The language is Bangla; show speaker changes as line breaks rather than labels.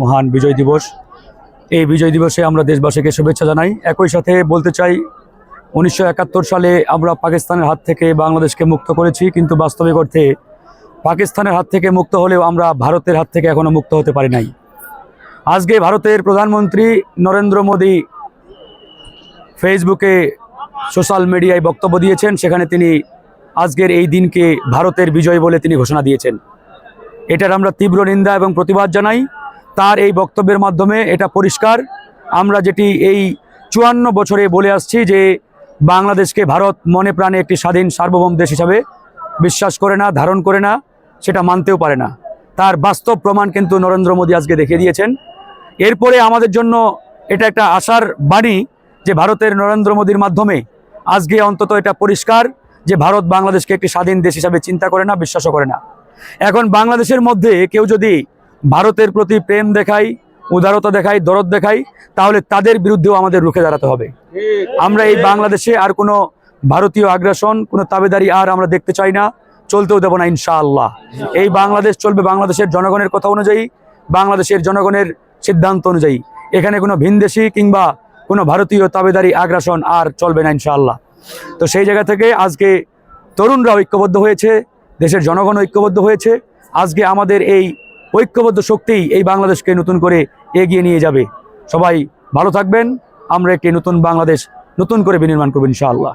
মহান বিজয় দিবস। এই বিজয় দিবসে আমরা দেশবাসীকে শুভেচ্ছা জানাই। একই সাথে বলতে চাই, উনিশশো একাত্তর সালে আমরা পাকিস্তানের হাত থেকে বাংলাদেশকে মুক্ত করেছি, কিন্তু বাস্তবিক অর্থে পাকিস্তানের হাত থেকে মুক্ত হলেও আমরা ভারতের হাত থেকে এখনও মুক্ত হতে পারি নাই। আজকে ভারতের প্রধানমন্ত্রী নরেন্দ্র মোদী ফেসবুকে সোশ্যাল মিডিয়ায় বক্তব্য দিয়েছেন, সেখানে তিনি আজকের এই দিনকে ভারতের বিজয় বলে তিনি ঘোষণা দিয়েছেন। এটার আমরা তীব্র নিন্দা এবং প্রতিবাদ জানাই। তার এই বক্তব্যের মাধ্যমে এটা পরিষ্কার। আমরা যেটি এই চুয়ান্ন বছরে বলে আসছি যে বাংলাদেশকে ভারত মনে প্রাণে একটি স্বাধীন সার্বভৌম দেশ হিসাবে বিশ্বাস করে না, ধারণ করে না, সেটা মানতেও পারে না। তার বাস্তব প্রমাণ কিন্তু নরেন্দ্র মোদী আজকে দেখিয়ে দিয়েছেন। এরপরে আমাদের জন্য এটা একটা আশার বাণী যে ভারতের নরেন্দ্র মোদীর মাধ্যমে আজকে অন্তত এটা পরিষ্কার যে ভারত বাংলাদেশকে একটি স্বাধীন দেশ হিসাবে চিন্তা করে না, বিশ্বাসও করে না। এখন বাংলাদেশের মধ্যে কেউ যদি ভারতের প্রতি প্রেম দেখাই, উদারতা দেখাই, দরদ দেখাই, তাহলে তাদের বিরুদ্ধেও আমাদের রুখে দাঁড়াতে হবে। আমরা এই বাংলাদেশে আর কোনো ভারতীয় আগ্রাসন, কোনো তাবেদারি আর আমরা দেখতে চাই না, চলতেও দেবো না ইনশাআল্লাহ। এই বাংলাদেশ চলবে বাংলাদেশের জনগণের কথা অনুযায়ী, বাংলাদেশের জনগণের সিদ্ধান্ত অনুযায়ী। এখানে কোনো ভিনদেশি কিংবা কোনো ভারতীয় তাবেদারি আগ্রাসন আর চলবে না ইনশাআল্লাহ। তো সেই জায়গা থেকে আজকে তরুণরা ঐক্যবদ্ধ হয়েছে, দেশের জনগণ ঐক্যবদ্ধ হয়েছে। আজকে আমাদের এই ঐক্যবদ্ধ শক্তিই এই বাংলাদেশকে নতুন করে এগিয়ে নিয়ে যাবে। সবাই ভালো থাকবেন, আমরা একটি নতুন বাংলাদেশ নতুন করে বিনির্মাণ করব ইনশাআল্লাহ।